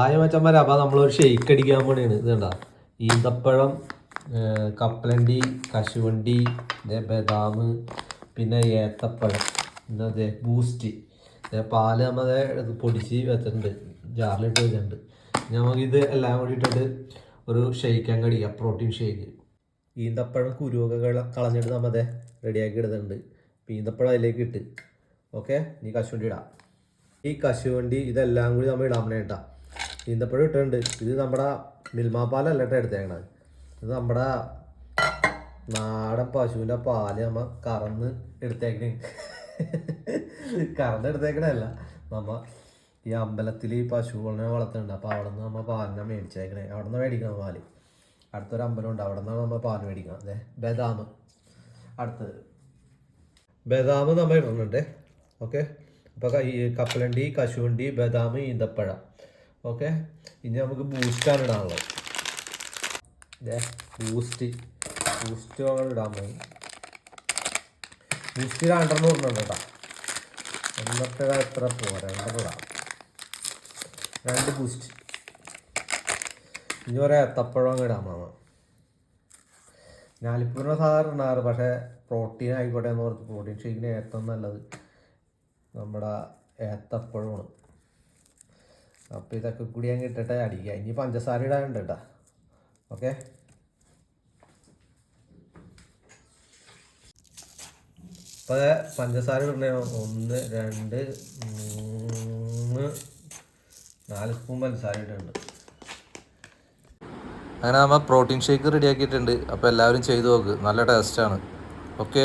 ആയ മച്ചന്മാരെ അപ്പം നമ്മളൊരു ഷെയ്ക്ക് അടിക്കാൻ വേണ്ടിയാണ് ഇത് കണ്ട? ഈന്തപ്പഴം കപ്പലണ്ടി കശുവണ്ടി ബദാം പിന്നെ ഏത്തപ്പഴം. പിന്നെ അതെ ബൂസ്റ്റ് ഇതേ പാൽ നമ്മൾ പൊടിച്ച് വെച്ചിട്ടുണ്ട്. ജാറിലിട്ട് വെച്ചിട്ടുണ്ട്. നമുക്കിത് എല്ലാം കൂടി ഒരു ഷെയ്ക്ക് അങ്ങ് പ്രോട്ടീൻ ഷെയ്ക്ക് ഈന്തപ്പഴം കുരുവൊക്കെ കള- കളഞ്ഞിട്ട് നമ്മൾ അതെ റെഡിയാക്കി ഇടുന്നുണ്ട്. ഈന്തപ്പഴം അതിലേക്ക് ഇട്ട്. ഓക്കെ നീ കശുവണ്ടി ഇടാം. ഈ കശുവണ്ടി ഇതെല്ലാം കൂടി നമ്മൾ ഇടാൻ കേട്ടാ ഈന്തപ്പഴം ഇട്ടിട്ടുണ്ട്. ഇത് നമ്മുടെ മിൽമാ പാലല്ല കേട്ടോ എടുത്തേക്കണത്? ഇത് നമ്മുടെ നാടൻ പശുവിന്റെ പാൽ നമ്മ കറന്ന് എടുത്തേക്കണ. കറന്ന് എടുത്തേക്കണല്ല നമ്മ ഈ അമ്പലത്തിൽ ഈ പശുവിനെ വളർത്തുന്നുണ്ട്. അപ്പോൾ അവിടെ നിന്ന് നമ്മൾ പാലിനെ മേടിച്ചേക്കണേ. അവിടെ നിന്ന് മേടിക്കണം പാൽ. അടുത്തൊരു അമ്പലം ഉണ്ട്. അവിടെ നിന്നാണ് നമ്മൾ പാൽ മേടിക്കണം. അതെ ബദാം. അടുത്തത് ബദാം നമ്മൾ ഇടുന്നുണ്ട് ഓക്കെ? അപ്പോൾ ഈ കപ്പലണ്ടി കശുവണ്ടി ബദാം ഈന്തപ്പഴം. ഓക്കെ ഇനി നമുക്ക് ബൂസ്റ്റാണ് ഇടാനുള്ളത് ഇതേ ബൂസ്റ്റ് ബൂസ്റ്റ് നമ്മൾ ഇടാൻ പോയി ബൂസ്റ്റ് രണ്ടെണ്ണം ഇടുന്നുണ്ട് കേട്ടോ. എന്നിട്ട് എത്ര പോരാ? രണ്ടെണ്ണം ഇടാം. രണ്ട് ബൂസ്റ്റ് ഇനി പറയാം ഏത്തപ്പഴം അങ്ങ് ഇടാൻ മാമ ഞാലിപ്പൂരിനെ സാധാരണ ഇടാറ് പക്ഷേ പ്രോട്ടീൻ ആയിക്കോട്ടെ എന്ന് ഓർത്ത് പ്രോട്ടീൻ ഷേക്കിന് ഏറ്റവും നല്ലത് നമ്മുടെ ഏത്തപ്പഴമാണ്. അപ്പോൾ ഇതൊക്കെ കൂടി അങ്ങ് ഇട്ടിട്ട് അടിക്കുക. ഇനി പഞ്ചസാര ഇടാനുണ്ട് കേട്ടോ. ഓക്കെ? അപ്പോൾ പഞ്ചസാര ഇടണേ. ഒന്ന് രണ്ട് മൂന്ന് നാല് സ്പൂൺ പഞ്ചസാര ഇടുന്നുണ്ട് അങ്ങനെ നമ്മൾ പ്രോട്ടീൻ ഷേക്ക് റെഡിയാക്കിയിട്ടുണ്ട് അപ്പോൾ എല്ലാവരും ചെയ്തു നോക്ക്. നല്ല ടേസ്റ്റാണ് ഓക്കെ?